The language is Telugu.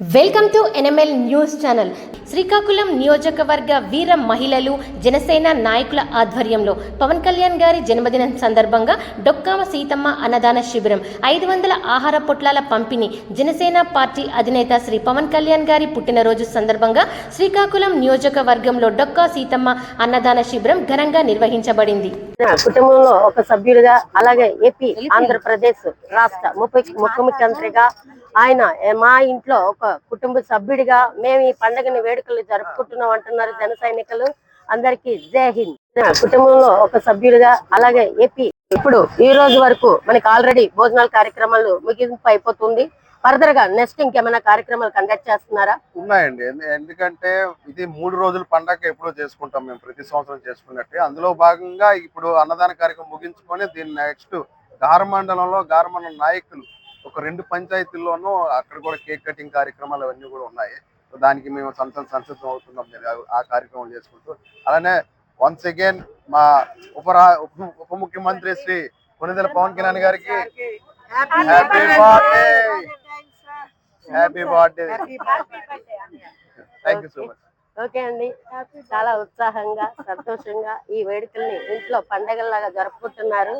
Welcome to NML news channel. Srikakulam నియోజకవర్గ వీర మహిళలు జనసేన నాయకుల ఆధ్వర్యంలో పవన్ కళ్యాణ్ గారి జన్మదినం సందర్భంగా డొక్కామ సీతమ్మ అన్నదాన శిబిరం ఐదు వందల ఆహార పొట్లాల పంపిణీ జనసేన పార్టీ అధినేత శ్రీ పవన్ కళ్యాణ్ గారి పుట్టినరోజు సందర్భంగా శ్రీకాకుళం నియోజకవర్గంలో డొక్కా సీతమ్మ అన్నదాన శిబిరం ఘనంగా నిర్వహించబడింది. కుటుంబంలో ఒక సభ్యుడిగా అలాగే ఏపీ ఆంధ్రప్రదేశ్ రాష్ట్ర ముఖ్యమంత్రిగా ఆయన మా ఇంట్లో ఒక కుటుంబ సభ్యుడిగా మేము ఈ పండుగని వేడుకలు జరుపుకుంటున్నాం అంటున్నారు జన సైనికులు. అందరికీ జై హింద్. కుటుంబంలో ఒక సభ్యుడిగా అలాగే ఏపీ ఇప్పుడు ఈ రోజు వరకు మనకి ఆల్రెడీ భోజనాల కార్యక్రమాలు ముగింపు అయిపోతుంది. ఫర్దర్గా నెక్స్ట్ ఇంకేమైనా కార్యక్రమాలు కండక్ట్ చేస్తున్నారా? ఉన్నాయండి. ఎందుకంటే ఇది మూడు రోజుల పండగ ఎప్పుడో చేసుకుంటాం మేము ప్రతి సంవత్సరం చేసుకున్నట్టు. అందులో భాగంగా ఇప్పుడు అన్నదాన కార్యక్రమం ముగించుకొని దీన్ని నెక్స్ట్ గారమండలంలో గారమండలం నాయకులు ఒక రెండు పంచాయతీల్లోనూ అక్కడ కూడా కేక్ కటింగ్ కార్యక్రమాలు అవన్నీ కూడా ఉన్నాయి. సో దానికి మేము సంతం సంసిద్ధం అవుతున్నాం. ఆ- కార్యక్రమం చేసుకుంటూ. అలానే వన్స్ అగైన్ మా ఉపరా ఉప ఉప ముఖ్యమంత్రి శ్రీ కొనిదెల పవన్ కళ్యాణ్ గారికి happy birthday happy birthday thank you so much okay అండి. చాలా ఉత్సాహంగా సంతోషంగా ఈ వేడుకల్ని ఇంట్లో పండగల్లాగా జరుపుకుంటున్నారు.